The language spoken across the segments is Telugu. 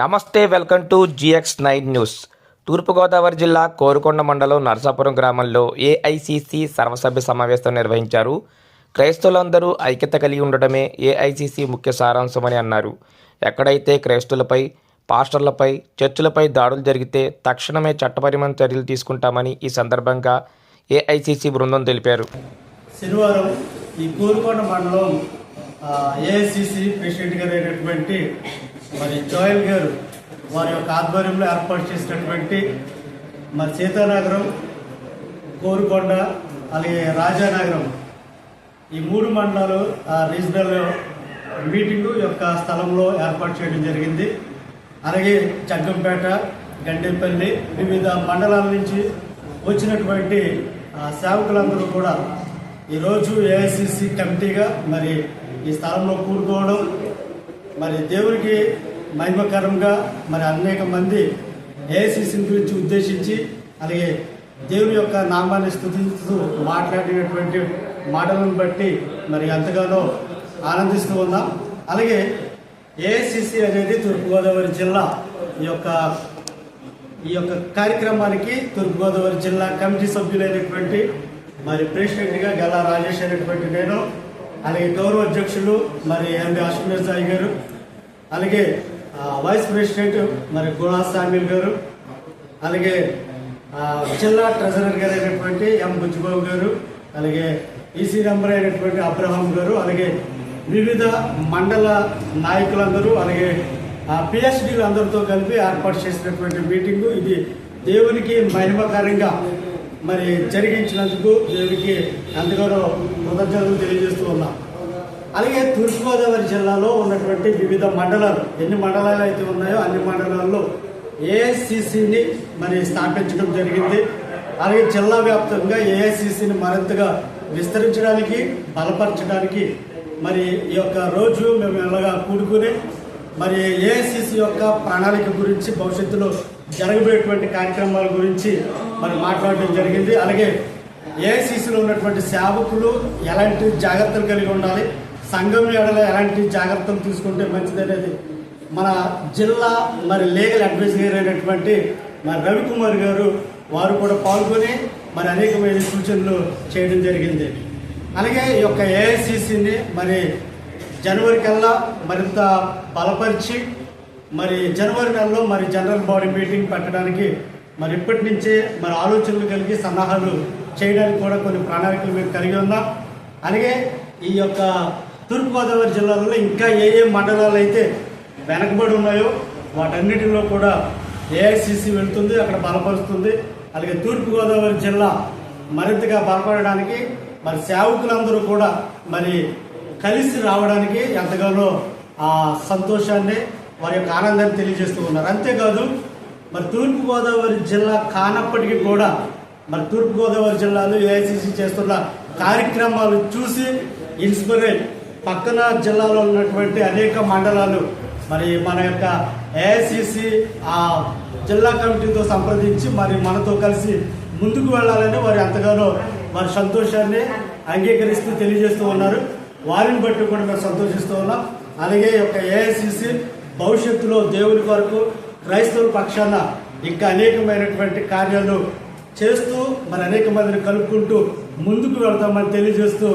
నమస్తే welcome to GX nine news. Turpu Godavari జిల్లా కోరుకొండ మండలం నరసాపురం గ్రామంలో ఏఐసిసి సర్వసభ్య సమావేశం నిర్వహించారు. క్రైస్తవులందరూ ఐక్యత కలిగి ఉండడమే ఏఐసిసి ముఖ్య సారాంశమని అన్నారు. ఎక్కడైతే క్రైస్తవులపై పాస్టర్లపై చర్చిలపై దాడులు జరిగితే తక్షణమే చట్టపరమైన చర్యలు తీసుకుంటామని ఈ సందర్భంగా ఏఐసిసి బృందం తెలిపారు. శనివారం ఈ కోరుకొండ మండలం ఏఐసిసి ప్రెసిడెంట్ గారు అయినటువంటి మరి జోయల్ గారు వారి యొక్క ఆధ్వర్యంలో ఏర్పాటు చేసినటువంటి మరి సీతానగరం కోరుకొండ అలాగే రాజానగరం ఈ మూడు మండలాలు ఆ రీజనల్ మీటింగు యొక్క స్థలంలో ఏర్పాటు చేయడం జరిగింది. అలాగే జగ్గంపేట గండేపల్లి వివిధ మండలాల నుంచి వచ్చినటువంటి ఆ, సేవకులందరూ కూడా ఈరోజు ఏఐసిసి కమిటీగా మరి ఈ స్థలంలో కూడుకోవడం మరి దేవునికి మహిమకరంగా మరి అనేక మంది ఏఐసిసి గురించి ఉద్దేశించి అలాగే దేవుని యొక్క నామాన్ని స్థుతిస్తూ మాట్లాడినటువంటి మాటలను బట్టి మరి ఎంతగానో ఆనందిస్తూ ఉన్నాం. అలాగే ఏఐసిసి అనేది తూర్పుగోదావరి జిల్లా ఈ యొక్క ఈ యొక్క కార్యక్రమానికి తూర్పుగోదావరి జిల్లా కమిటీ సభ్యులైనటువంటి మరి ప్రెసిడెంట్గా గల్లా రాజేష్ అనేటువంటి నేను అలాగే గౌరవ అధ్యక్షులు మరి ఎండి అశ్వనీ సాయి గారు అలాగే వైస్ ప్రెసిడెంట్ మరి గుణా సామ్యుల్ గారు అలాగే జిల్లా ట్రెజరర్ గారు అయినటువంటి ఎం బుజ్జిబాబు గారు అలాగే ఈసీ నెంబర్ అయినటువంటి అబ్రహాం గారు అలాగే వివిధ మండల నాయకులందరూ అలాగే పిహెచ్డీలు అందరితో కలిపి ఏర్పాటు చేసినటువంటి మీటింగు. ఇది దేవునికి మహిమకరంగా మరి జరిగించినందుకు దేవునికి ఎంతగానో కృతజ్ఞతలు తెలియజేస్తూ ఉన్నాం. అలాగే తూర్పుగోదావరి జిల్లాలో ఉన్నటువంటి వివిధ మండలాలు ఎన్ని మండలాలు అయితే ఉన్నాయో అన్ని మండలాల్లో ఏఐసిసిని మరి స్థాపించడం జరిగింది. అలాగే జిల్లా వ్యాప్తంగా ఏఐసిసిని మరింతగా విస్తరించడానికి బలపరచడానికి మరి ఈ యొక్క రోజు మేము ఎలాగా కూడుకుని మరి ఏఐసిసి యొక్క ప్రణాళిక గురించి భవిష్యత్తులో జరగబోయేటువంటి కార్యక్రమాల గురించి మనం మాట్లాడడం జరిగింది. అలాగే ఏఐసిసిలో ఉన్నటువంటి సేవకులు ఎలాంటి జాగ్రత్తలు కలిగి ఉండాలి సంఘం ఎడల ఎలాంటి జాగ్రత్తలు తీసుకుంటే మంచిదనేది మన జిల్లా మరి లీగల్ అడ్వైజర్ అయినటువంటి మరి రవికుమార్ గారు వారు కూడా పాల్గొని మరి అనేకమైన సూచనలు చేయడం జరిగింది. అలాగే ఈ యొక్క ఏఐసిసిని మరి జనవరి కల్లా మరింత బలపరిచి మరి జనవరి నెలలో మరి జనరల్ బాడీ మీటింగ్ పెట్టడానికి మరి ఇప్పటి నుంచే మరి ఆలోచనలు కలిగి సన్నాహాలు చేయడానికి కూడా కొన్ని ప్రణాళికలు మేము కలిగి ఉన్నాం. అలాగే ఈ యొక్క తూర్పుగోదావరి జిల్లాలో ఇంకా ఏ ఏ మండలాలు అయితే వెనకబడి ఉన్నాయో వాటన్నిటిలో కూడా ఏఐసిసి వెళ్తుంది అక్కడ బలపరుస్తుంది. అలాగే తూర్పుగోదావరి జిల్లా మరింతగా బలపడడానికి మరి సేవకులందరూ కూడా మరి కలిసి రావడానికి ఎంతగానో ఆ సంతోషాన్ని వారి యొక్క ఆనందాన్ని తెలియజేస్తూ ఉన్నారు. అంతేకాదు మరి తూర్పుగోదావరి జిల్లా కానప్పటికీ కూడా మరి తూర్పుగోదావరి జిల్లాలో ఏఐసిసి చేస్తున్న కార్యక్రమాలు చూసి ఇన్స్పిరేట్ పక్కన జిల్లాలో ఉన్నటువంటి అనేక మండలాలు మరి మన యొక్క ఏఐసిసి ఆ జిల్లా కమిటీతో సంప్రదించి మరి మనతో కలిసి ముందుకు వెళ్ళాలని వారు ఎంతగానో వారి సంతోషాన్ని అంగీకరిస్తూ తెలియజేస్తూ ఉన్నారు. వారిని బట్టి కూడా మేము సంతోషిస్తూ ఉన్నాం. అలాగే యొక్క ఏఐసిసి భవిష్యత్తులో దేవుని కొరకు క్రైస్తవుల పక్షాన ఇంకా అనేకమైనటువంటి కార్యాలు చేస్తూ మరి అనేక మందిని కలుపుకుంటూ ముందుకు వెళ్తామని తెలియజేస్తూ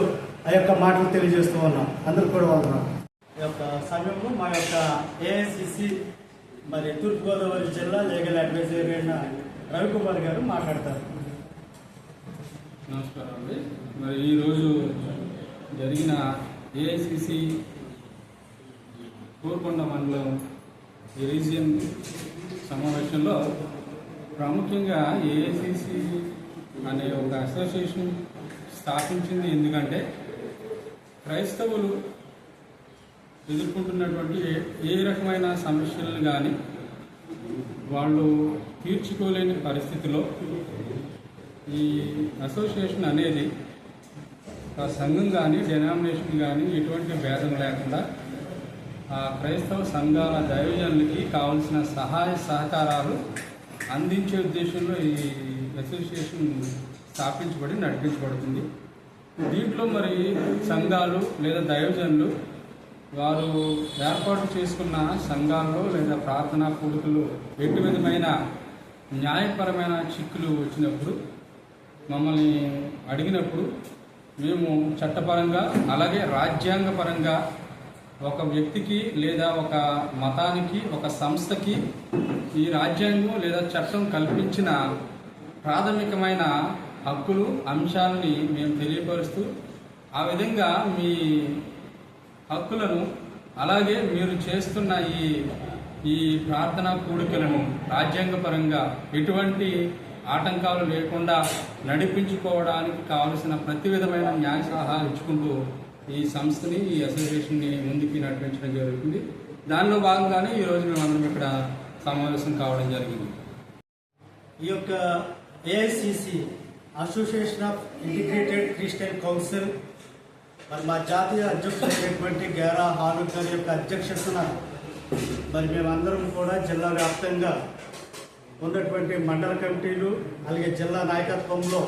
ఆ యొక్క మాటలు తెలియజేస్తూ ఉన్నాం. అందరూ కూడా వందనాలు ఈ యొక్క సమయంలో మా యొక్క ఏఐసిసి మరి తూర్పుగోదావరి జిల్లా లీగల్ అడ్వైజర్ అయిన రవికుమార్ గారు మాట్లాడతారు. నమస్కారం అండి. మరి ఈరోజు జరిగిన ఏఐసిసి కోరుకొండ మండలం ఈ రీజియన్ సమావేశంలో ప్రాముఖ్యంగా ఏఐసిసి అనే ఒక అసోసియేషన్ స్థాపించింది. ఎందుకంటే క్రైస్తవులు ఎదుర్కొంటున్నటువంటి ఏ- రకమైన సమస్యలను కానీ వాళ్ళు తీర్చుకోలేని పరిస్థితిలో ఈ అసోసియేషన్ అనేది ఆ సంఘం కానీ డెనామినేషన్ కానీ ఎటువంటి భేదం లేకుండా క్రైస్తవ సంఘాల దైవజనులకి కావలసిన సహాయ సహకారాలు అందించే ఉద్దేశంలో ఈ అసోసియేషన్ స్థాపించబడి నడిపించబడుతుంది. దీంట్లో మరి సంఘాలు లేదా దైవజనులు వారు ఏర్పాటు చేసుకున్న సంఘాల్లో లేదా ప్రార్థనా కూడికలు ఎటు విధమైన న్యాయపరమైన చిక్కులు వచ్చినప్పుడు మమ్మల్ని అడిగినప్పుడు మేము చట్టపరంగా అలాగే రాజ్యాంగపరంగా ఒక వ్యక్తికి లేదా ఒక మతానికి ఒక సంస్థకి ఈ రాజ్యాంగం లేదా చట్టం కల్పించిన ప్రాథమికమైన హక్కులు అంశాలని మేము తెలియపరుస్తూ ఆ విధంగా మీ హక్కులను అలాగే మీరు చేస్తున్న ఈ ఈ ప్రార్థనా కూడికలను రాజ్యాంగపరంగా ఎటువంటి ఆటంకాలు లేకుండా నడిపించుకోవడానికి కావలసిన ప్రతి విధమైన న్యాయ సలహాలు ఇచ్చుకుంటూ ఈ సంస్థని ఈ అసోసియేషన్ని ముందుకి నడిపించడం జరుగుతుంది. దానిలో భాగంగానే ఈరోజు మేమందరం ఇక్కడ సమావేశం కావడం జరిగింది. ఈ యొక్క AICC association of integrated Christian council మరి మా జాతీయ అధ్యక్షులైనటువంటి గేరా హారూక్ గారి యొక్క అధ్యక్షతన మరి మేమందరం కూడా జిల్లా వ్యాప్తంగా ఉన్నటువంటి మండల కమిటీలు అలాగే జిల్లా నాయకత్వంలో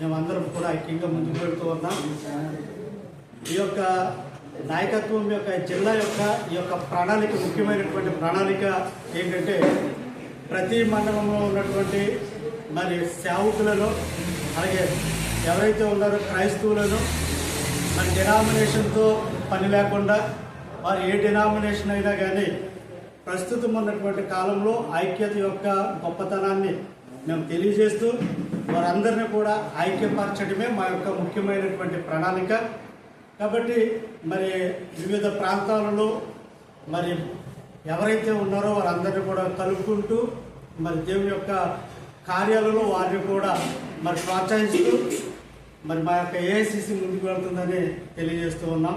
మేమందరం కూడా ఐక్యంగా ముందుకు వెళ్తూ ఉన్నాం. ఈ యొక్క నాయకత్వం యొక్క జిల్లా యొక్క ఈ యొక్క ప్రణాళిక ముఖ్యమైనటువంటి ప్రణాళిక ఏంటంటే ప్రతి మండలంలో ఉన్నటువంటి మరి సేవకులను అలాగే ఎవరైతే ఉన్నారో క్రైస్తవులను మరి డినామినేషన్తో పని లేకుండా వారు ఏ డినామినేషన్ అయినా కానీ ప్రస్తుతం ఉన్నటువంటి కాలంలో ఐక్యత యొక్క గొప్పతనాన్ని మేము తెలియజేస్తూ వారందరినీ కూడా ఐక్యపరచడమే మా యొక్క ముఖ్యమైనటువంటి ప్రణాళిక. కాబట్టి మరి వివిధ ప్రాంతాలలో మరి ఎవరైతే ఉన్నారో వారందరినీ కూడా కలుపుకుంటూ మరి దేవుని యొక్క కార్యాలలో వారిని కూడా మరి ప్రోత్సహిస్తూ మరి మా యొక్క ఏఐసిసి ముందుకు వెళ్తుందని తెలియజేస్తూ ఉన్నాం.